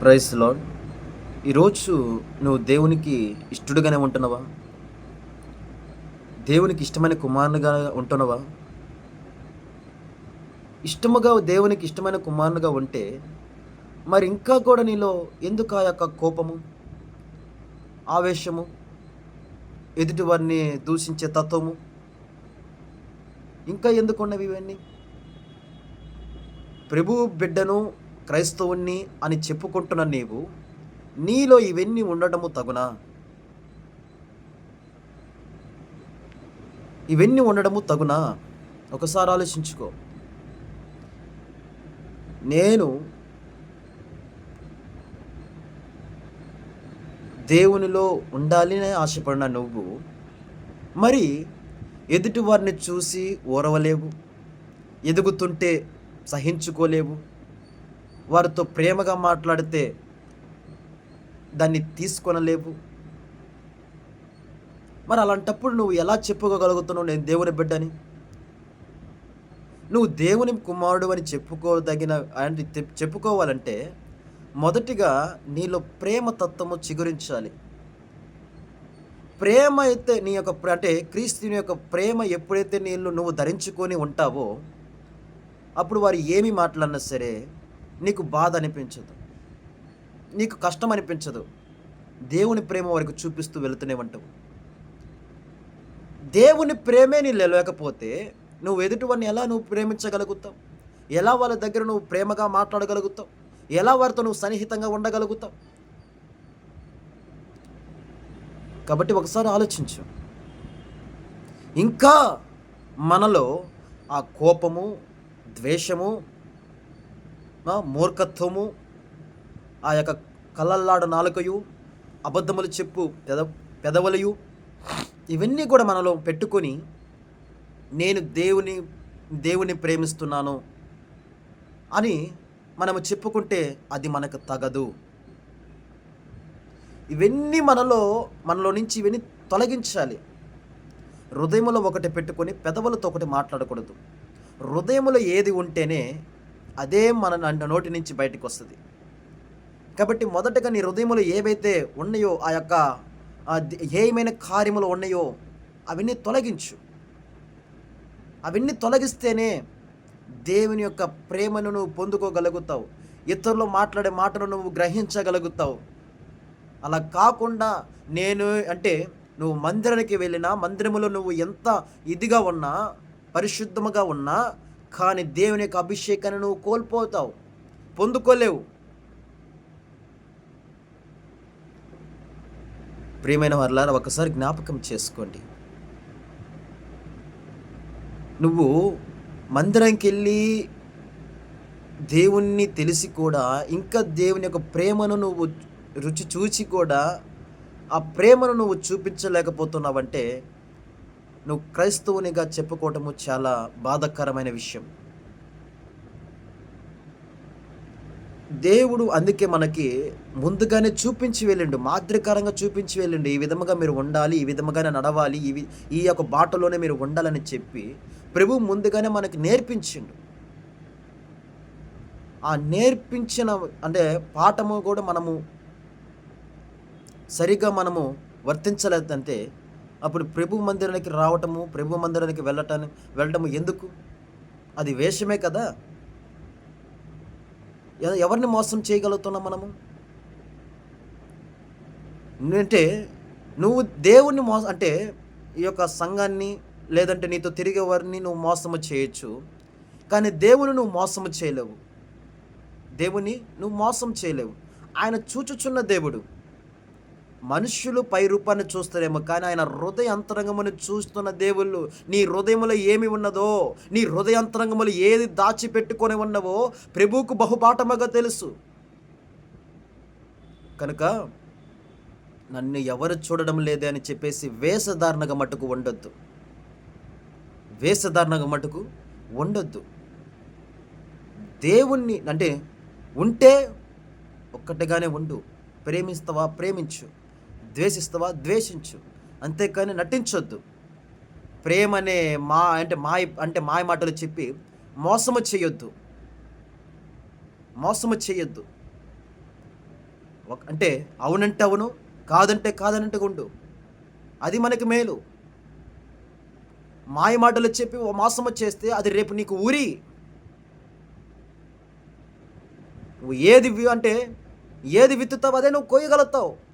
Price lord ఈరోజు నువ్వు దేవునికి ఇష్టడుగానే ఉంటున్నావా? దేవునికి ఇష్టమైన కుమారునిగా ఉంటున్నావా? ఇష్టముగా దేవునికి ఇష్టమైన కుమారునిగా ఉంటే మరి ఇంకా కూడా నీలో ఎందుకు ఆ యొక్క కోపము ఆవేశము ఎదుటి వారిని దూషించే తత్వము? ఇంకా ఎందుకు ఉన్నవి ఇవన్నీ? ప్రభు బిడ్డను క్రైస్తవుణ్ణి అని చెప్పుకుంటున్న నీవు నీలో ఇవన్నీ ఉండటము తగునా? ఇవన్నీ ఉండడము తగునా? ఒకసారి ఆలోచించుకో. నేను దేవునిలో ఉండాలని ఆశపడిన నువ్వు మరి ఎదుటి వారిని చూసి ఓరవలేవు ఎదుగుతుంటే సహించుకోలేవు. వారితో ప్రేమగా మాట్లాడితే దాన్ని తీసుకొనలేవు. మరి అలాంటప్పుడు నువ్వు ఎలా చెప్పుకోగలుగుతున్నావు? నేను దేవుని బిడ్డని. నువ్వు దేవుని కుమారుడు అని చెప్పుకోదగిన అంటే చెప్పుకోవాలంటే మొదటిగా నీలో ప్రేమ తత్వము చిగురించాలి. ప్రేమ అయితే నీ యొక్క అంటే క్రీస్తుని యొక్క ప్రేమ ఎప్పుడైతే నీళ్ళు నువ్వు ధరించుకొని ఉంటావో అప్పుడు వారు ఏమి మాట్లాడినా సరే నీకు బాధ అనిపించదు. నీకు కష్టం అనిపించదు. దేవుని ప్రేమ వరకు చూపిస్తూ వెళుతూనే ఉంటావు. దేవుని ప్రేమే నీ లేకపోతే నువ్వు ఎదుటివారిని ఎలా నువ్వు ప్రేమించగలుగుతావు? ఎలా వాళ్ళ దగ్గర నువ్వు ప్రేమగా మాట్లాడగలుగుతావు? ఎలా వారితో నువ్వు సన్నిహితంగా ఉండగలుగుతావు? కాబట్టి ఒకసారి ఆలోచించు. ఇంకా మనలో ఆ కోపము ద్వేషము మూర్ఖత్వము ఆ యొక్క కళ్ళల్లాడు నాలుకయు అబద్ధములు చెప్పు పెద పెదవులయు ఇవన్నీ కూడా మనలో పెట్టుకొని నేను దేవుని దేవుని ప్రేమిస్తున్నాను అని మనము చెప్పుకుంటే అది మనకు తగదు. ఇవన్నీ మనలో మనలో నుంచి ఇవన్నీ తొలగించాలి. హృదయములో ఒకటి పెట్టుకొని పెదవులతో ఒకటి మాట్లాడకూడదు. హృదయములో ఏది ఉంటేనే అదే మన నోటి నుంచి బయటకు వస్తుంది కాబట్టి మొదటగా నీ హృదయములు ఏవైతే ఉన్నాయో ఆ యొక్క ఏమైన కార్యములు ఉన్నాయో అవన్నీ తొలగించు. అవన్నీ తొలగిస్తేనే దేవుని యొక్క ప్రేమను నువ్వు పొందుకోగలుగుతావు. ఇతరులు మాట్లాడే మాటను నువ్వు గ్రహించగలుగుతావు. అలా కాకుండా నేను అంటే నువ్వు మందిరానికి వెళ్ళినా మందిరములో నువ్వు ఎంత ఇదిగా ఉన్నా పరిశుద్ధముగా ఉన్నా కానీ దేవుని యొక్క అభిషేకాన్ని నువ్వు కోల్పోతావు పొందుకోలేవు. ప్రియమైన వారులారా ఒకసారి జ్ఞాపకం చేసుకోండి. నువ్వు మందిరంకి వెళ్ళి దేవుణ్ణి తెలిసి కూడా ఇంకా దేవుని యొక్క ప్రేమను నువ్వు రుచి చూచి కూడా ఆ ప్రేమను నువ్వు చూపించలేకపోతున్నావంటే నువ్వు క్రైస్తవునిగా చెప్పుకోవటము చాలా బాధాకరమైన విషయం. దేవుడు అందుకే మనకి ముందుగానే చూపించి వెళ్ళిండు మాదిరికరంగా చూపించి వెళ్ళిండు. ఈ విధముగా మీరు ఉండాలి ఈ విధముగానే నడవాలి ఈ ఈ యొక్క బాటలోనే మీరు ఉండాలని చెప్పి ప్రభు ముందుగానే మనకి నేర్పించిండు. ఆ నేర్పించిన అంటే పాఠము కూడా మనము సరిగ్గా మనము వర్తించలేదంటే అప్పుడు ప్రభు మందిరానికి రావటము ప్రభు మందిరానికి వెళ్ళటానికి వెళ్ళటము ఎందుకు? అది వేషమే కదా. ఎవరిని మోసం చేయగలుగుతున్నాం మనము? అంటే నువ్వు దేవుణ్ణి మో అంటే ఈ యొక్క సంఘాన్ని లేదంటే నీతో తిరిగే వారిని నువ్వు మోసము చేయొచ్చు. కానీ దేవుని నువ్వు మోసము చేయలేవు. దేవుని నువ్వు మోసం చేయలేవు. ఆయన చూచుచున్న దేవుడు. మనుషులు పై రూపాన్ని చూస్తారేమో కానీ ఆయన హృదయ అంతరంగమును చూస్తున్న దేవుళ్ళు నీ హృదయములో ఏమి ఉన్నదో నీ హృదయ అంతరంగములు ఏది దాచిపెట్టుకొని ఉన్నవో ప్రభువుకు బహుపాఠముగా తెలుసు. కనుక నన్ను ఎవరు చూడడం లేదే అని చెప్పేసి వేషధారణగా మటుకు ఉండొద్దు. వేషధారణగా మటుకు ఉండొద్దు. దేవుణ్ణి అంటే ఉంటే ఒక్కటిగానే ఉండు ప్రేమిస్తావా ప్రేమించు. ద్వేషిస్తావా? ద్వేషించు. అంతేకాని నటించొద్దు. ప్రేమ అనే మా అంటే మాయ అంటే మాయ మాటలు చెప్పి మోసము చేయొద్దు. మోసము చేయొద్దు. అంటే అవునంటే అవును కాదంటే కాదనంటే ఉండు. అది మనకి మేలు. మాయ మాటలు చెప్పి ఓ మోసము చేస్తే అది రేపు నీకు ఊరి. నువ్వు ఏది అంటే ఏది విత్తుతావు అదే నువ్వు కోయగలుగుతావు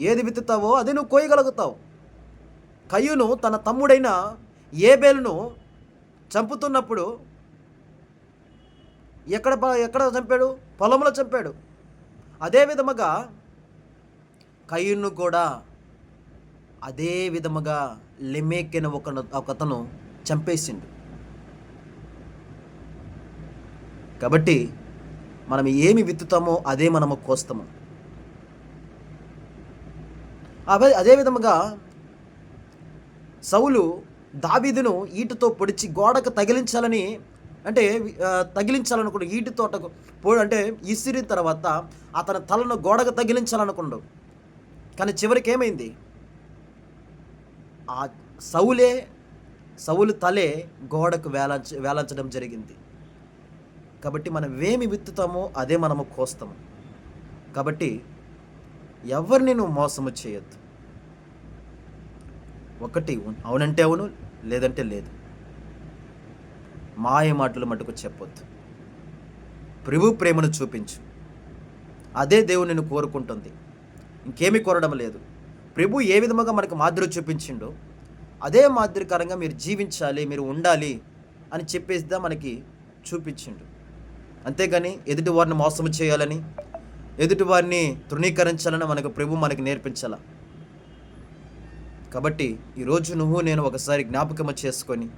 ఏది విత్తుతావో అది నువ్వు కోయగలుగుతావు. కయ్యును తన తమ్ముడైన ఏబేలును చంపుతున్నప్పుడు ఎక్కడ ఎక్కడ చంపాడు? పొలంలో చంపాడు. అదే విధముగా కయ్యును కూడా అదే విధముగా లిమేక్కిన ఒక ఒకతను చంపేసిండు. కాబట్టి మనం ఏమి విత్తుతామో అదే మనము కోస్తాము. అదే అదే విధముగా సౌలు దావీదును ఈటుతో పొడిచి గోడకు తగిలించాలని అంటే ఆ, ఈటి తోటకు పో అంటే ఇసిరిన తర్వాత అతని తలను గోడకు తగిలించాలనుకున్నాడు. కానీ చివరికి ఏమైంది ఆ సౌలే సౌలు తలే గోడకు వేలాంచ వేలాంచడం జరిగింది. కాబట్టి మనం ఏమి విత్తుతామో అదే మనము కోస్తాము. కాబట్టి ఎవరిని నువ్వు మోసము చేయొద్దు. ఒకటి అవునంటే అవును లేదంటే లేదు. మాయ మాటలు మటుకు చెప్పొద్దు. ప్రభు ప్రేమను చూపించు. అదే దేవుడు నేను కోరుకుంటుంది. ఇంకేమీ కోరడం లేదు. ప్రభు ఏ విధముగా మనకు మాదిరి చూపించిండో అదే మాదిరికరంగా మీరు జీవించాలి మీరు ఉండాలి అని చెప్పేసిదా మనకి చూపించిండు. అంతేగాని ఎదుటి వారిని మోసం చేయాలని ఎదుటివారిని తృణీకరించాలని మనకు ప్రభు మనకి నేర్పించాల? కాబట్టి ఈరోజు నువ్వు నేను ఒకసారి జ్ఞాపకము చేసుకొని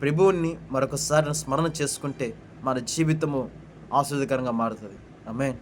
ప్రభువుని మరొకసారి స్మరణ చేసుకుంటే మన జీవితము ఆస్వాదకరంగా మారుతుంది. అమేన్